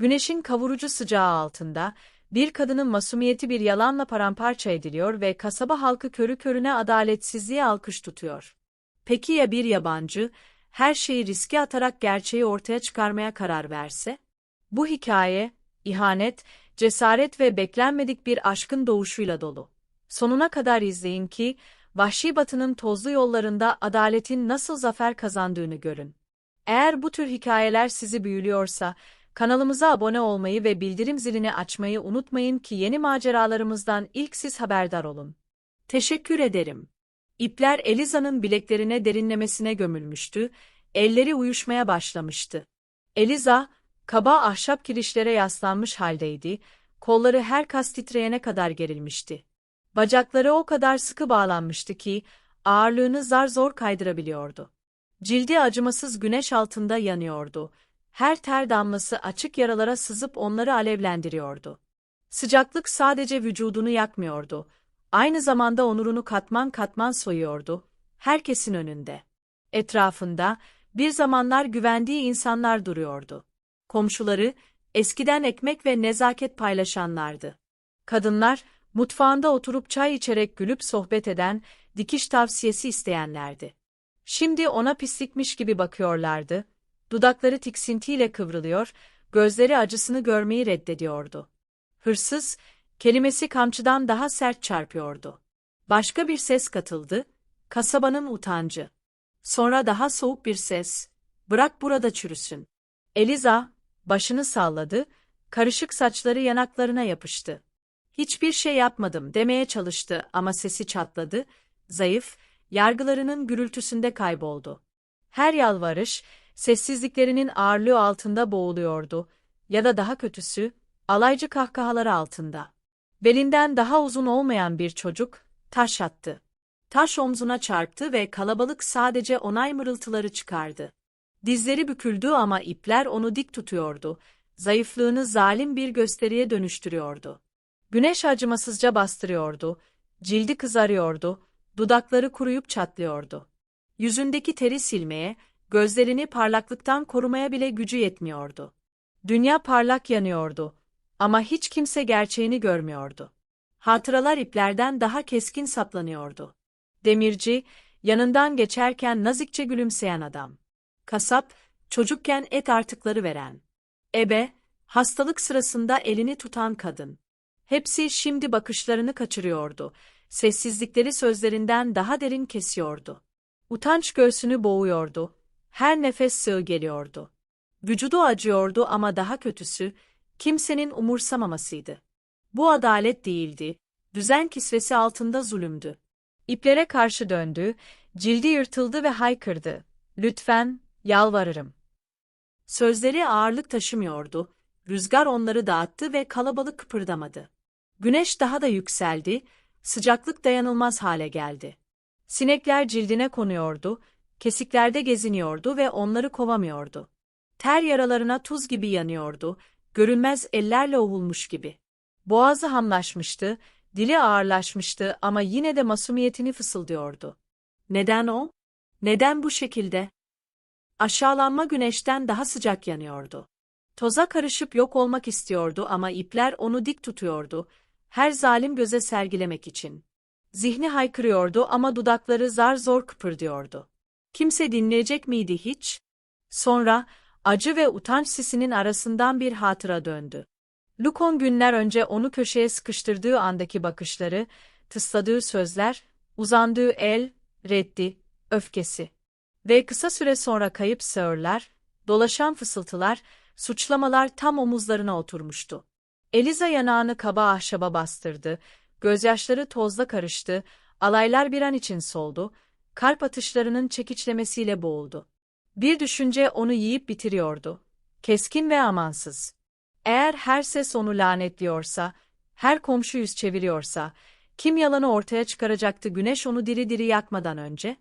Güneşin kavurucu sıcağı altında, bir kadının masumiyeti bir yalanla paramparça ediliyor ve kasaba halkı körü körüne adaletsizliğe alkış tutuyor. Peki ya bir yabancı, her şeyi riske atarak gerçeği ortaya çıkarmaya karar verse? Bu hikaye, ihanet, cesaret ve beklenmedik bir aşkın doğuşuyla dolu. Sonuna kadar izleyin ki, Vahşi Batı'nın tozlu yollarında adaletin nasıl zafer kazandığını görün. Eğer bu tür hikayeler sizi büyülüyorsa, kanalımıza abone olmayı ve bildirim zilini açmayı unutmayın ki yeni maceralarımızdan ilk siz haberdar olun. Teşekkür ederim. İpler Eliza'nın bileklerine derinlemesine gömülmüştü, elleri uyuşmaya başlamıştı. Eliza, kaba ahşap kirişlere yaslanmış haldeydi, kolları her kas titreyene kadar gerilmişti. Bacakları o kadar sıkı bağlanmıştı ki, ağırlığını zar zor kaydırabiliyordu. Cildi acımasız güneş altında yanıyordu. Her ter damlası açık yaralara sızıp onları alevlendiriyordu. Sıcaklık sadece vücudunu yakmıyordu. Aynı zamanda onurunu katman katman soyuyordu. Herkesin önünde. Etrafında, bir zamanlar güvendiği insanlar duruyordu. Komşuları, eskiden ekmek ve nezaket paylaşanlardı. Kadınlar, mutfağında oturup çay içerek gülüp sohbet eden, dikiş tavsiyesi isteyenlerdi. Şimdi ona pislikmiş gibi bakıyorlardı, dudakları tiksintiyle kıvrılıyor, gözleri acısını görmeyi reddediyordu. Hırsız, kelimesi kamçıdan daha sert çarpıyordu. Başka bir ses katıldı, kasabanın utancı. Sonra daha soğuk bir ses, bırak burada çürüsün. Eliza, başını salladı, karışık saçları yanaklarına yapıştı. Hiçbir şey yapmadım demeye çalıştı ama sesi çatladı, zayıf, yargılarının gürültüsünde kayboldu. Her yalvarış, sessizliklerinin ağırlığı altında boğuluyordu ya da daha kötüsü, alaycı kahkahaları altında. Belinden daha uzun olmayan bir çocuk, taş attı. Taş omzuna çarptı ve kalabalık sadece onay mırıltıları çıkardı. Dizleri büküldü ama ipler onu dik tutuyordu, zayıflığını zalim bir gösteriye dönüştürüyordu. Güneş acımasızca bastırıyordu, cildi kızarıyordu, dudakları kuruyup çatlıyordu. Yüzündeki teri silmeye, gözlerini parlaklıktan korumaya bile gücü yetmiyordu. Dünya parlak yanıyordu ama hiç kimse gerçeğini görmüyordu. Hatıralar iplerden daha keskin saplanıyordu. Demirci, yanından geçerken nazikçe gülümseyen adam. Kasap, çocukken et artıkları veren. Ebe, hastalık sırasında elini tutan kadın. Hepsi şimdi bakışlarını kaçırıyordu. Sessizlikleri sözlerinden daha derin kesiyordu. Utanç göğsünü boğuyordu. Her nefes sığ geliyordu. Vücudu acıyordu ama daha kötüsü, kimsenin umursamamasıydı. Bu adalet değildi, düzen kisvesi altında zulümdü. İplere karşı döndü, cildi yırtıldı ve haykırdı. Lütfen, yalvarırım. Sözleri ağırlık taşımıyordu, rüzgar onları dağıttı ve kalabalık kıpırdamadı. Güneş daha da yükseldi, sıcaklık dayanılmaz hale geldi. Sinekler cildine konuyordu, kesiklerde geziniyordu ve onları kovamıyordu. Ter yaralarına tuz gibi yanıyordu, görünmez ellerle ovulmuş gibi. Boğazı hamlaşmıştı, dili ağırlaşmıştı ama yine de masumiyetini fısıldıyordu. Neden o? Neden bu şekilde? Aşağılanma güneşten daha sıcak yanıyordu. Toza karışıp yok olmak istiyordu ama ipler onu dik tutuyordu, her zalim göze sergilemek için. Zihni haykırıyordu ama dudakları zar zor kıpırdıyordu. Kimse dinleyecek miydi hiç? Sonra, acı ve utanç sisinin arasından bir hatıra döndü. Lukon günler önce onu köşeye sıkıştırdığı andaki bakışları, tısladığı sözler, uzandığı el, reddi, öfkesi. Ve kısa süre sonra kayıp sağırlar, dolaşan fısıltılar, suçlamalar tam omuzlarına oturmuştu. Eliza yanağını kaba ahşaba bastırdı, gözyaşları tozla karıştı, alaylar bir an için soldu, kalp atışlarının çekiçlemesiyle boğuldu. Bir düşünce onu yiyip bitiriyordu. Keskin ve amansız. Eğer her ses onu lanetliyorsa, her komşu yüz çeviriyorsa, kim yalanı ortaya çıkaracaktı güneş onu diri diri yakmadan önce?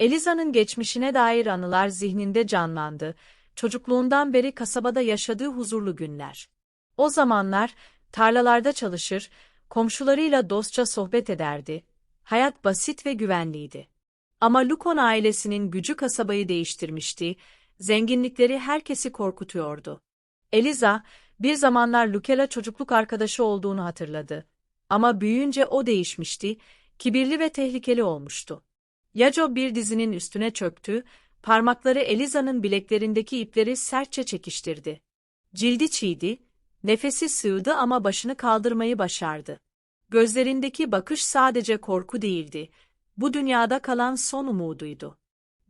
Eliza'nın geçmişine dair anılar zihninde canlandı, çocukluğundan beri kasabada yaşadığı huzurlu günler. O zamanlar tarlalarda çalışır, komşularıyla dostça sohbet ederdi. Hayat basit ve güvenliydi. Ama Lukon ailesinin gücü kasabayı değiştirmişti, zenginlikleri herkesi korkutuyordu. Eliza, Bir zamanlar Luke'la çocukluk arkadaşı olduğunu hatırladı. Ama büyüyünce o değişmişti, kibirli ve tehlikeli olmuştu. Yaco bir dizinin üstüne çöktü, parmakları Eliza'nın bileklerindeki ipleri sertçe çekiştirdi. Cildi çiğdi, nefesi sığdı ama başını kaldırmayı başardı. Gözlerindeki bakış sadece korku değildi, bu dünyada kalan son umuduydu.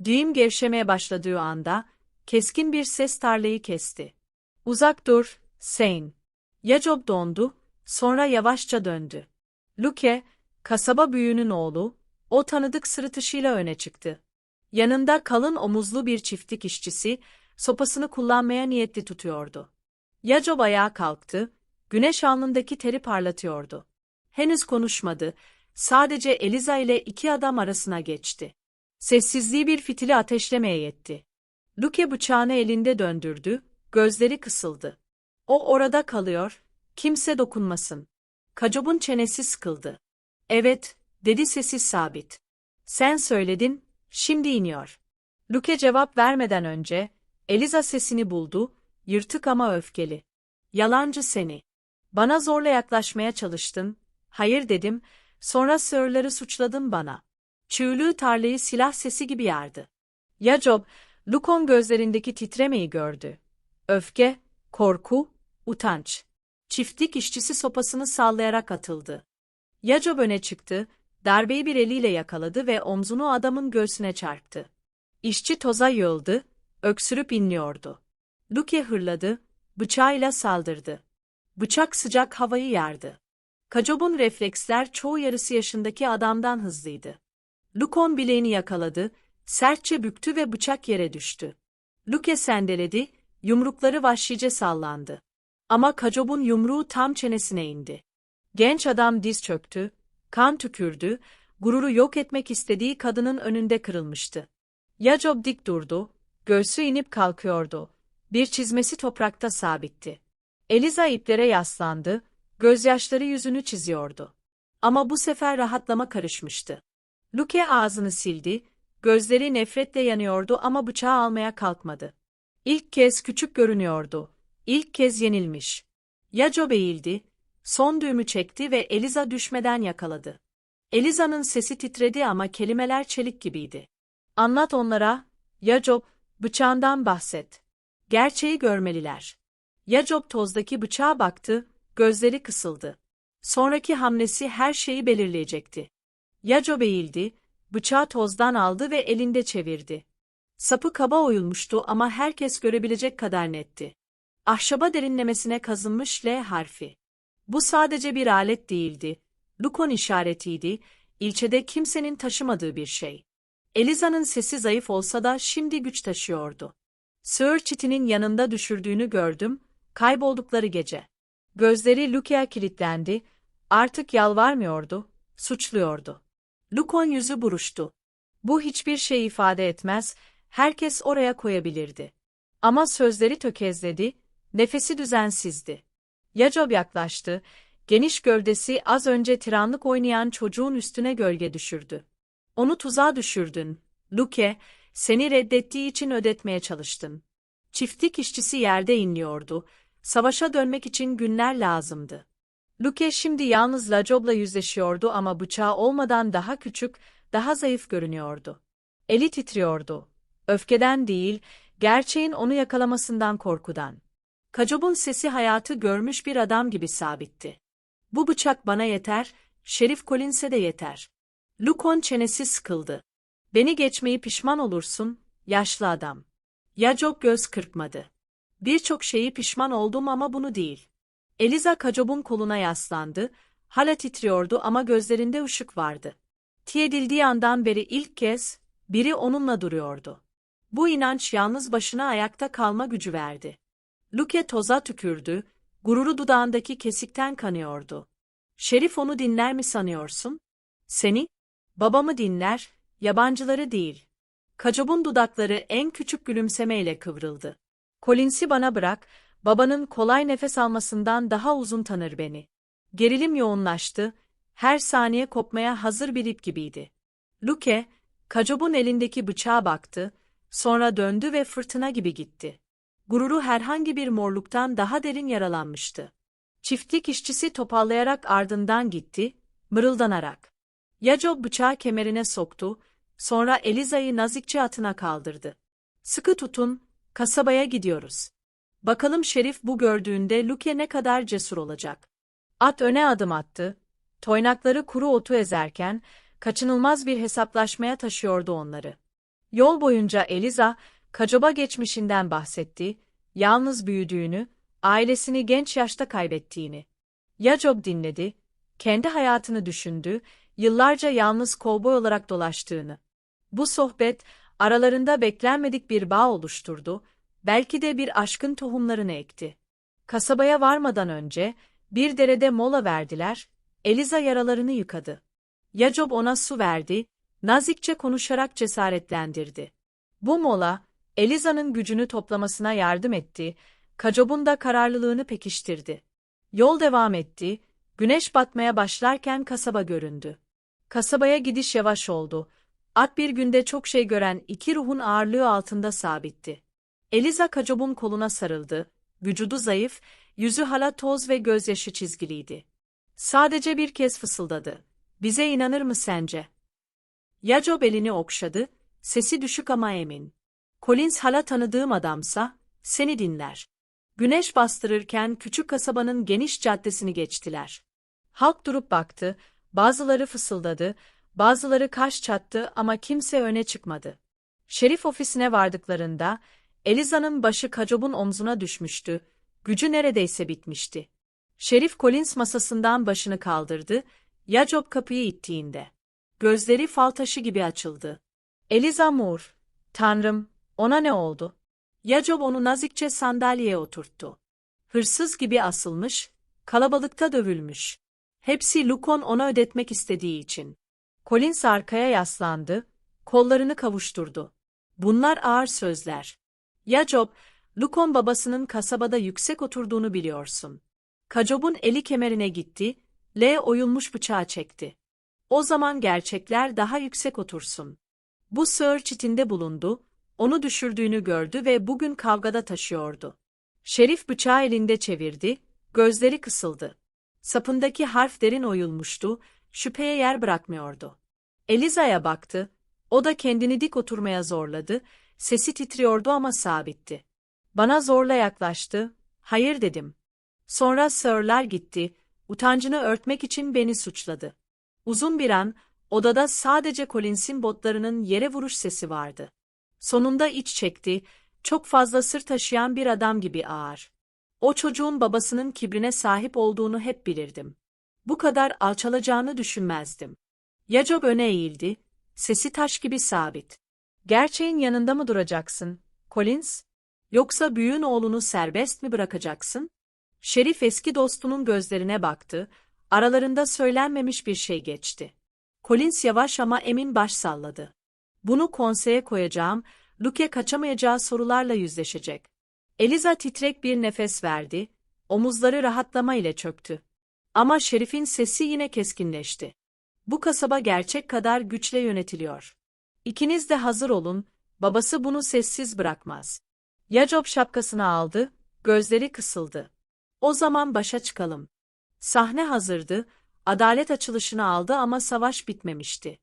Düğüm gevşemeye başladığı anda, keskin bir ses tarlayı kesti. Uzak dur, Sein. Yacob dondu, sonra yavaşça döndü. Luke, kasaba büyüğünün oğlu, o tanıdık sırıtışıyla öne çıktı. Yanında kalın omuzlu bir çiftlik işçisi, sopasını kullanmaya niyetli tutuyordu. Yacob ayağa kalktı, güneş alnındaki teri parlatıyordu. Henüz konuşmadı, sadece Eliza ile iki adam arasına geçti. Sessizliği bir fitili ateşlemeye yetti. Luke bıçağını elinde döndürdü, gözleri kısıldı. O orada kalıyor, kimse dokunmasın. Kacob'un çenesi sıkıldı. Evet, dedi sessiz sabit. Sen söyledin, şimdi iniyor. Luke cevap vermeden önce, Eliza sesini buldu, yırtık ama öfkeli. Yalancı seni. Bana zorla yaklaşmaya çalıştın, hayır dedim, sonra sığırları suçladın bana. Çığlığı tarlayı silah sesi gibi yardı. Yacob, Lukon gözlerindeki titremeyi gördü. Öfke, korku, utanç. Çiftlik işçisi sopasını sallayarak atıldı. Yacob öne çıktı, darbeyi bir eliyle yakaladı ve omzunu adamın göğsüne çarptı. İşçi toza yığıldı, öksürüp inliyordu. Luke hırladı, bıçağıyla saldırdı. Bıçak sıcak havayı yardı. Kacob'un refleksler çoğu yarısı yaşındaki adamdan hızlıydı. Lukon bileğini yakaladı, sertçe büktü ve bıçak yere düştü. Luke sendeledi, yumrukları vahşice sallandı. Ama Kacob'un yumruğu tam çenesine indi. Genç adam diz çöktü, kan tükürdü, gururu yok etmek istediği kadının önünde kırılmıştı. Yacob dik durdu, göğsü inip kalkıyordu. Bir çizmesi toprakta sabitti. Eliza iplere yaslandı, gözyaşları yüzünü çiziyordu. Ama bu sefer rahatlama karışmıştı. Luke ağzını sildi, gözleri nefretle yanıyordu ama bıçağı almaya kalkmadı. İlk kez küçük görünüyordu. İlk kez yenilmiş. Yaco eğildi, son düğümü çekti ve Eliza düşmeden yakaladı. Eliza'nın sesi titredi ama kelimeler çelik gibiydi. Anlat onlara, Yacob, bıçağından bahset. Gerçeği görmeliler. Yacob tozdaki bıçağa baktı, gözleri kısıldı. Sonraki hamlesi her şeyi belirleyecekti. Yacob eğildi, bıçağı tozdan aldı ve elinde çevirdi. Sapı kaba oyulmuştu ama herkes görebilecek kadar netti. Ahşaba derinlemesine kazınmış L harfi. Bu sadece bir alet değildi. Lukon işaretiydi, ilçede kimsenin taşımadığı bir şey. Eliza'nın sesi zayıf olsa da şimdi güç taşıyordu. Sir Çitin'in yanında düşürdüğünü gördüm, kayboldukları gece. Gözleri Luke'ya kilitlendi, artık yalvarmıyordu, suçluyordu. Lukon yüzü buruştu. Bu hiçbir şey ifade etmez, herkes oraya koyabilirdi. Ama sözleri tökezledi, nefesi düzensizdi. Yacob yaklaştı, geniş gövdesi az önce tiranlık oynayan çocuğun üstüne gölge düşürdü. Onu tuzağa düşürdün. Luke, seni reddettiği için ödetmeye çalıştın. Çiftlik işçisi yerde inliyordu. Savaşa dönmek için günler lazımdı. Luke şimdi yalnız Lajob'la yüzleşiyordu ama bıçağı olmadan daha küçük, daha zayıf görünüyordu. Eli titriyordu. Öfkeden değil, gerçeğin onu yakalamasından korkudan. Kacob'un sesi hayatı görmüş bir adam gibi sabitti. Bu bıçak bana yeter, Şerif Collins'e de yeter. Lukon çenesi sıkıldı. Beni geçmeyi pişman olursun, yaşlı adam. Yacob göz kırpmadı. Birçok şeyi pişman oldum ama bunu değil. Eliza Kacob'un koluna yaslandı, hala titriyordu ama gözlerinde ışık vardı. Tiyedildiği andan beri ilk kez, biri onunla duruyordu. Bu inanç yalnız başına ayakta kalma gücü verdi. Luke toza tükürdü, gururu dudağındaki kesikten kanıyordu. Şerif onu dinler mi sanıyorsun? Seni? Babamı dinler, yabancıları değil. Kacob'un dudakları en küçük gülümsemeyle kıvrıldı. Collins'i bana bırak, babanın kolay nefes almasından daha uzun tanır beni. Gerilim yoğunlaştı, her saniye kopmaya hazır bir ip gibiydi. Luke, Kacob'un elindeki bıçağa baktı, sonra döndü ve fırtına gibi gitti. Gururu herhangi bir morluktan daha derin yaralanmıştı. Çiftlik işçisi topallayarak ardından gitti, mırıldanarak. Yacob bıçağı kemerine soktu, sonra Eliza'yı nazikçe atına kaldırdı. Sıkı tutun, kasabaya gidiyoruz. Bakalım Şerif bu gördüğünde Luke ne kadar cesur olacak. At öne adım attı, toynakları kuru otu ezerken, kaçınılmaz bir hesaplaşmaya taşıyordu onları. Yol boyunca Eliza, Kacoba geçmişinden bahsetti, yalnız büyüdüğünü, ailesini genç yaşta kaybettiğini. Yacob dinledi, kendi hayatını düşündü, yıllarca yalnız kovboy olarak dolaştığını. Bu sohbet, aralarında beklenmedik bir bağ oluşturdu, belki de bir aşkın tohumlarını ekti. Kasabaya varmadan önce, bir derede mola verdiler, Eliza yaralarını yıkadı. Yacob ona su verdi, nazikçe konuşarak cesaretlendirdi. Bu mola, Eliza'nın gücünü toplamasına yardım etti, Kacob'un da kararlılığını pekiştirdi. Yol devam etti, güneş batmaya başlarken kasaba göründü. Kasabaya gidiş yavaş oldu. At bir günde çok şey gören iki ruhun ağırlığı altında sabitti. Eliza Kacob'un koluna sarıldı, vücudu zayıf, yüzü hala toz ve gözyaşı çizgiliydi. Sadece bir kez fısıldadı. Bize inanır mı sence? Yacob elini okşadı, sesi düşük ama emin. Collins hala tanıdığım adamsa, seni dinler. Güneş bastırırken küçük kasabanın geniş caddesini geçtiler. Halk durup baktı, bazıları fısıldadı, bazıları kaş çattı ama kimse öne çıkmadı. Şerif ofisine vardıklarında, Eliza'nın başı Kacob'un omzuna düşmüştü, gücü neredeyse bitmişti. Şerif Collins masasından başını kaldırdı, Yacob kapıyı ittiğinde. Gözleri fal taşı gibi açıldı. Eliza Moore, Tanrım, ona ne oldu? Yacob onu nazikçe sandalyeye oturttu. Hırsız gibi asılmış, kalabalıkta dövülmüş. Hepsi Lukon ona ödetmek istediği için. Collins arkaya yaslandı, kollarını kavuşturdu. Bunlar ağır sözler. Yacob, Lukon babasının kasabada yüksek oturduğunu biliyorsun. Kacob'un eli kemerine gitti, L oyulmuş bıçağı çekti. O zaman gerçekler daha yüksek otursun. Bu Sir çitinde bulundu, onu düşürdüğünü gördü ve bugün kavgada taşıyordu. Şerif bıçağı elinde çevirdi, gözleri kısıldı. Sapındaki harf derin oyulmuştu, şüpheye yer bırakmıyordu. Eliza'ya baktı, o da kendini dik oturmaya zorladı, sesi titriyordu ama sabitti. Bana zorla yaklaştı, hayır dedim. Sonra Sir'ler gitti, utancını örtmek için beni suçladı. Uzun bir an, odada sadece Collins'in botlarının yere vuruş sesi vardı. Sonunda iç çekti, çok fazla sır taşıyan bir adam gibi ağır. O çocuğun babasının kibrine sahip olduğunu hep bilirdim. Bu kadar alçalacağını düşünmezdim. Yacob öne eğildi, sesi taş gibi sabit. Gerçeğin yanında mı duracaksın, Collins? Yoksa büyüğün oğlunu serbest mi bırakacaksın? Şerif eski dostunun gözlerine baktı, aralarında söylenmemiş bir şey geçti. Collins yavaş ama emin baş salladı. Bunu konseye koyacağım, Luke kaçamayacağı sorularla yüzleşecek. Eliza titrek bir nefes verdi, omuzları rahatlama ile çöktü. Ama Şerif'in sesi yine keskinleşti. Bu kasaba gerçek kadar güçle yönetiliyor. İkiniz de hazır olun, babası bunu sessiz bırakmaz. Yacob şapkasını aldı, gözleri kısıldı. O zaman başa çıkalım. Sahne hazırdı, adalet açılışını aldı ama savaş bitmemişti.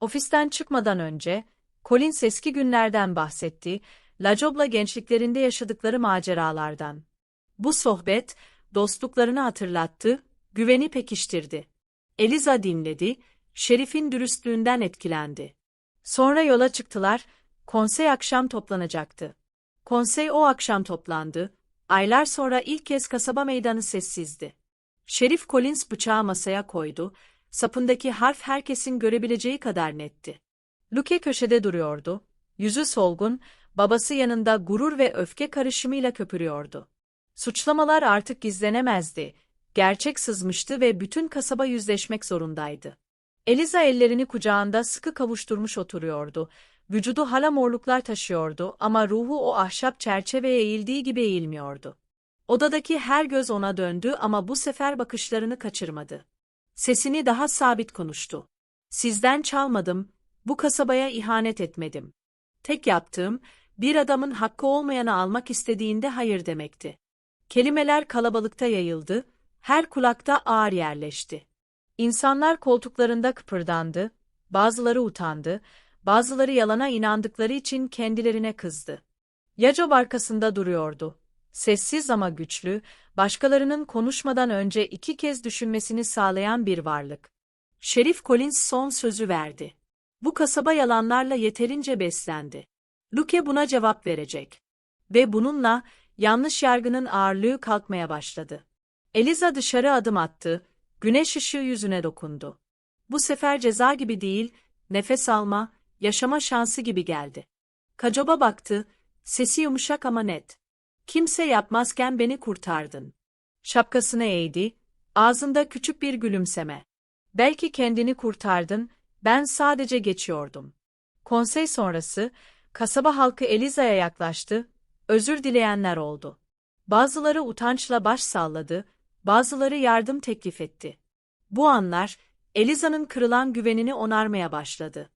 Ofisten çıkmadan önce, Collins eski günlerden bahsetti, Lacob'la gençliklerinde yaşadıkları maceralardan. Bu sohbet, dostluklarını hatırlattı, güveni pekiştirdi. Eliza dinledi, Şerif'in dürüstlüğünden etkilendi. Sonra yola çıktılar, konsey akşam toplanacaktı. Konsey o akşam toplandı, aylar sonra ilk kez kasaba meydanı sessizdi. Şerif Collins bıçağı masaya koydu, sapındaki harf herkesin görebileceği kadar netti. Luke köşede duruyordu, yüzü solgun, babası yanında gurur ve öfke karışımıyla köpürüyordu. Suçlamalar artık gizlenemezdi, gerçek sızmıştı ve bütün kasaba yüzleşmek zorundaydı. Eliza ellerini kucağında sıkı kavuşturmuş oturuyordu. Vücudu hala morluklar taşıyordu ama ruhu o ahşap çerçeveye eğildiği gibi eğilmiyordu. Odadaki her göz ona döndü ama bu sefer bakışlarını kaçırmadı. Sesini daha sabit konuştu. Sizden çalmadım, bu kasabaya ihanet etmedim. Tek yaptığım, bir adamın hakkı olmayanı almak istediğinde hayır demekti. Kelimeler kalabalıkta yayıldı, her kulakta ağır yerleşti. İnsanlar koltuklarında kıpırdandı, bazıları utandı, bazıları yalana inandıkları için kendilerine kızdı. Yacob arkasında duruyordu. Sessiz ama güçlü, başkalarının konuşmadan önce iki kez düşünmesini sağlayan bir varlık. Şerif Collins son sözü verdi. Bu kasaba yalanlarla yeterince beslendi. Luke buna cevap verecek. Ve bununla yanlış yargının ağırlığı kalkmaya başladı. Eliza dışarı adım attı, güneş ışığı yüzüne dokundu. Bu sefer ceza gibi değil, nefes alma, yaşama şansı gibi geldi. Kacoba baktı, sesi yumuşak ama net. Kimse yapmazken beni kurtardın. Şapkasını eğdi, ağzında küçük bir gülümseme. Belki kendini kurtardın, ben sadece geçiyordum. Konsey sonrası, kasaba halkı Eliza'ya yaklaştı, özür dileyenler oldu. Bazıları utançla baş salladı, bazıları yardım teklif etti. Bu anlar, Eliza'nın kırılan güvenini onarmaya başladı.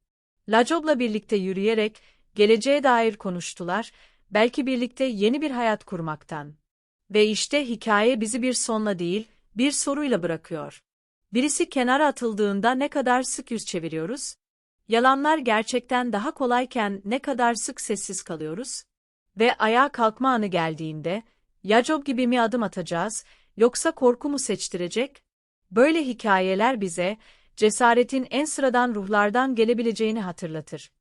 Lacob'la birlikte yürüyerek, geleceğe dair konuştular, belki birlikte yeni bir hayat kurmaktan. Ve işte hikaye bizi bir sonla değil, bir soruyla bırakıyor. Birisi kenara atıldığında ne kadar sık yüz çeviriyoruz? Yalanlar gerçekten daha kolayken ne kadar sık sessiz kalıyoruz? Ve ayağa kalkma anı geldiğinde, Yacob gibi mi adım atacağız, yoksa korku mu seçtirecek? Böyle hikayeler bize, cesaretin en sıradan ruhlardan gelebileceğini hatırlatır.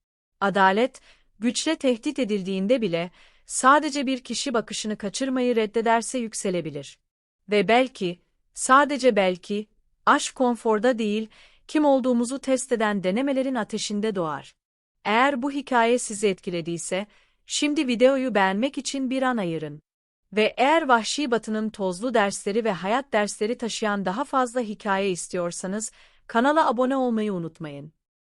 Adalet, güçle tehdit edildiğinde bile, sadece bir kişi bakışını kaçırmayı reddederse yükselebilir. Ve belki, sadece belki, aşk konforda değil, kim olduğumuzu test eden denemelerin ateşinde doğar. Eğer bu hikaye sizi etkilediyse, şimdi videoyu beğenmek için bir an ayırın. Ve eğer Vahşi Batı'nın tozlu dersleri ve hayat dersleri taşıyan daha fazla hikaye istiyorsanız, kanala abone olmayı unutmayın.